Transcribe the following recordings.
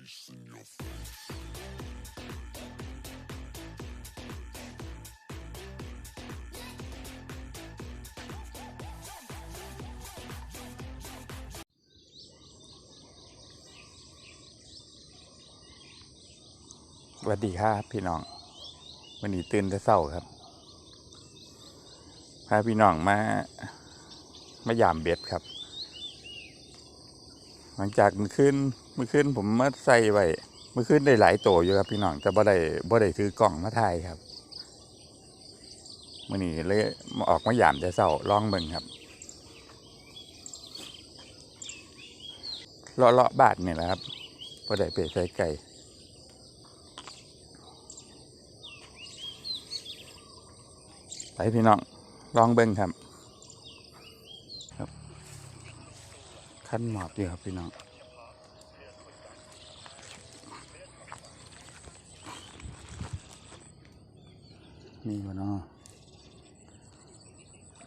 face in your face. สวัสดีครับพี่น้องวันนี้ตื่นแต่เช้าครับพาพี่น้องมามายามเบ็ดครับ หลังจากเมื่อคืน มื่อคืนผมมาใส่ไว้เมื่อคืนได้หลายโตอยู่ครับพี่น้องแต่บ่ได้บ่ได้ถือกล่องมาถ่ายครับมื่อนี้เลยออกมายามแต่เช้าลองเบิ่งครับเลาะเลาะบาทนี่แหละครับบ่ได้ไปใส่ไก่ไปพี่น้องลองเบิ้งครับ ครับขั้นหมอบอยู่ครับพี่น้อง มีวะเนาะ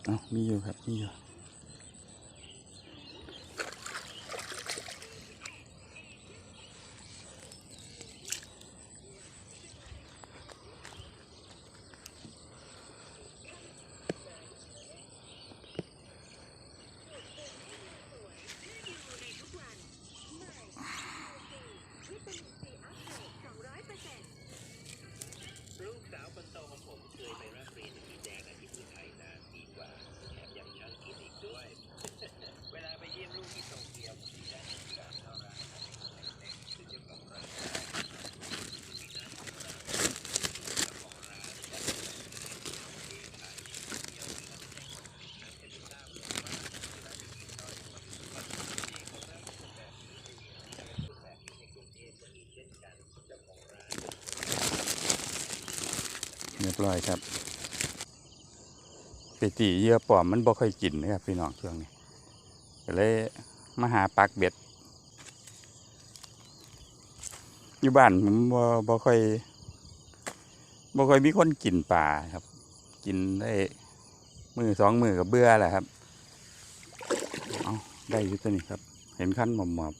เอ้ามีอยู่ครับ มีอยู่ ลูกสาวคนโต doing, man. รียบร้อยครับไปตีเหยื่อปลอมมันบ่ค่อยกินนะครับพี่น้องช่วงนี้ก็เลยมาหาปักเบ็ด อยู่บ้านผมบ่บ่ค่อยบ่ค่อยมีคนกินปลาครับ กินได้มือสองมือกับเบื่อแหละครับ เอาได้อยู่ตัวนี้ครับ เห็นขั้นหมอบหมอบ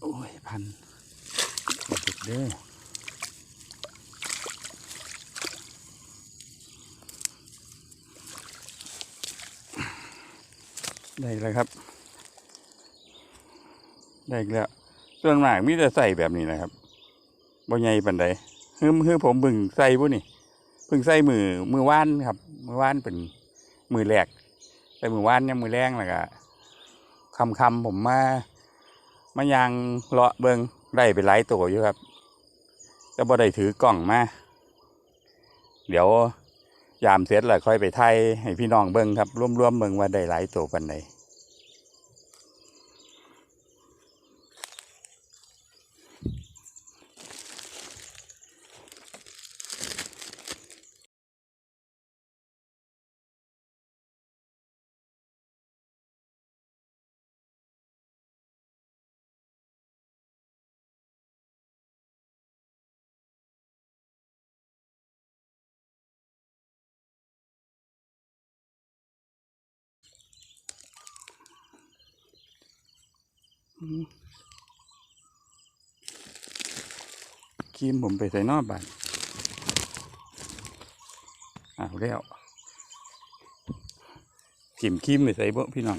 โอ้ย พันเด็กเด้อได้แล้วครับ ได้แล้วส่วนมากมีแต่ใส่แบบนี้นะครับบ่ใหญ่ปานใดฮือฮือผมบึงใส่ผู้นี่เพิ่งใส่มือมือว่านครับ มือว่านเป็นมือแรกแต่มือว่านเนี่ยมือแรงแล้วก็คำคำผมมา มายางเลาะเบิงได้ไปหลายตัวอยู่ครับ แต่บ่ได้ถือกล่องมา เดี๋ยวยามเสร็จแล้วค่อยไปไทยให้พี่น้องเบิงครับร่วมๆเบิงว่าได้หลายตัวปันใด ครีมผมไปใส่นอกบ้านอ้าแล้วกิมครีมไปใส่บ่พี่น้อง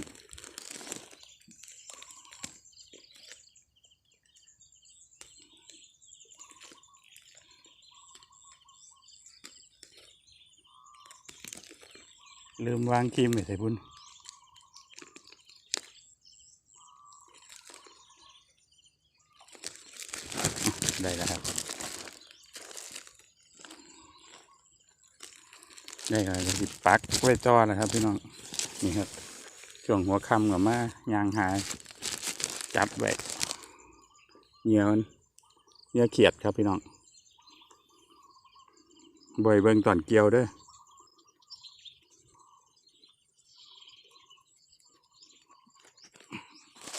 ลืมวางครีมไปใส่บุญ ได้แล้วครับได้แล้วก็สิปักไว้จอนะครับ พี่น้องนี่ครับช่วงหัวค่ำกับมายางหาย จับไว้เหนียวเหนียวเขียดครับพี่น้องบ่อยเบิ่งตอนเกี่ยวด้อ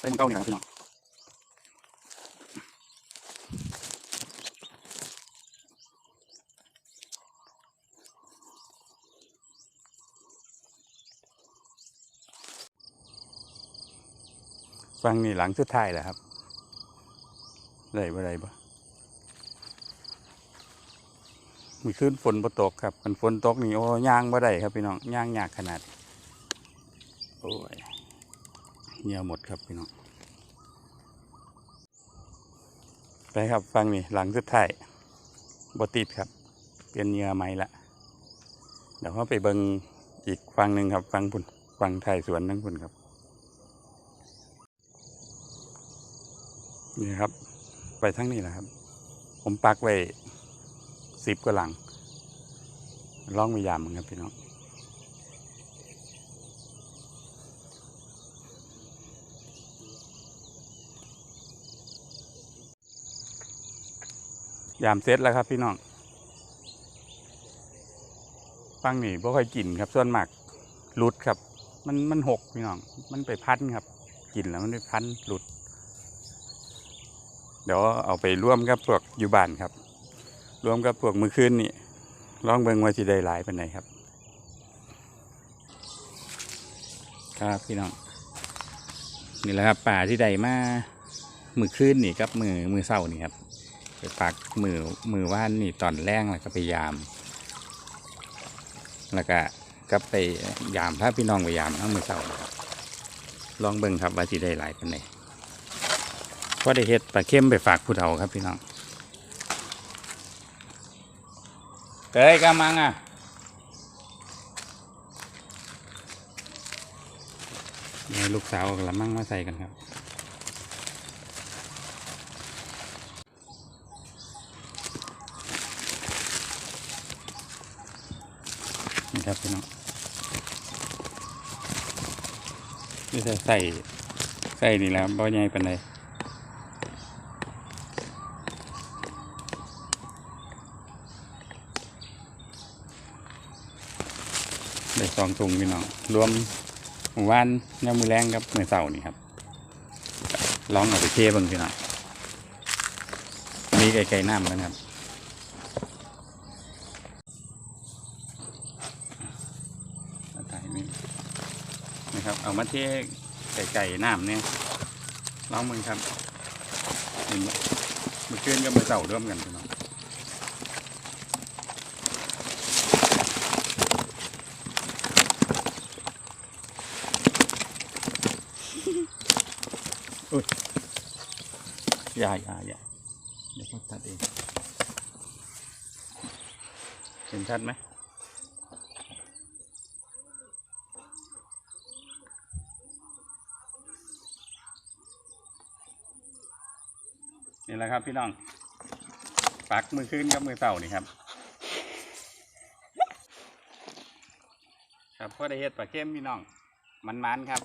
เป็นเก้านี่ครับพี่น้อง ฟังนี่หลังสุดท้ายแหละครับได้บ่ได้บ่มีขึ้นฝนบ่ตกครับมันฝนตกนี่โอ้ย่างบ่ได้ครับพี่น้องย่างยากขนาด โอ้ยเหี่ยวหมดครับพี่น้องไปครับฟังนี่หลังสุดท้ายบ่ติดครับเปลี่ยนเหยื่อใหม่ละเดี๋ยวเราไปเบิงอีกฟังหนึ่งครับ ฟังพุ่นฟังไทยสวนนั่งพุ่นครับ นี่ครับ ไปทั้งนี้แหละครับ ผมปักไว้สิบกว่าหลังลองพยายามมึงครับพี่น้องยามเสร็จแล้วครับพี่น้องฟังนี่บ่ค่อยกินครับ ส่วนมากหลุดครับ มันมันหกพี่น้อง มันไปพันครับ กินแล้วมันไปพันหลุด เดี๋ยวเอาไปร่วมกับพวกอยู่บ้านครับร่วมกับพวกมือคืนนี่ลองเบิ่งว่าสิได้หลายเป็นไหนครับ ครับพี่น้องนี่แหละครับป่าที่ใดมามือคืนนี่ครับมือมือเศร้านี่ครับไปปักมือมือว่านนี่ตอนแรงแล้วก็ไปยาม แล้วก็ก็ไปยามพาพี่น้องไปยามทั้งมือเศร้าครับลองเบิ่งครับว่าสิได้หลายเป็นไหน พอได้เฮ็ดปลาเข้มไปฝากผู้เฒ่าครับพี่น้องเอ้ยกำมังอะนี่ลูกสาวกับละมั่งมาใส่กันครับนี่ครับพี่น้องนี่จะใส่ใส่นี่แล้วบ่ใหญ่ปานใดได้ส องถุงพี่น้องรวมหมู่บ้านยามมือแรงกับมือเสาร์นี่ครับลองเอาไปเทเบิ่งพี่น้องมีไก่ไก่น้ำนะครับมาถ่ายนี่นะครับ เอามาเทไก่ไก่น้ำเนี่ยลองมึงครับเห็นบ่อเกือนกับมือเต่าร่วมกันพี่น้อง อย่าอย่าอย่าเดี๋ยวพ่อตัดเองเห็นชัดไหมนี่แหละครับพี่น้อง ปักมือขึ้นกับมือเต่านี่ครับ ครับพ่อได้เฮ็ดปลาเข้มพี่น้อง มันๆครับ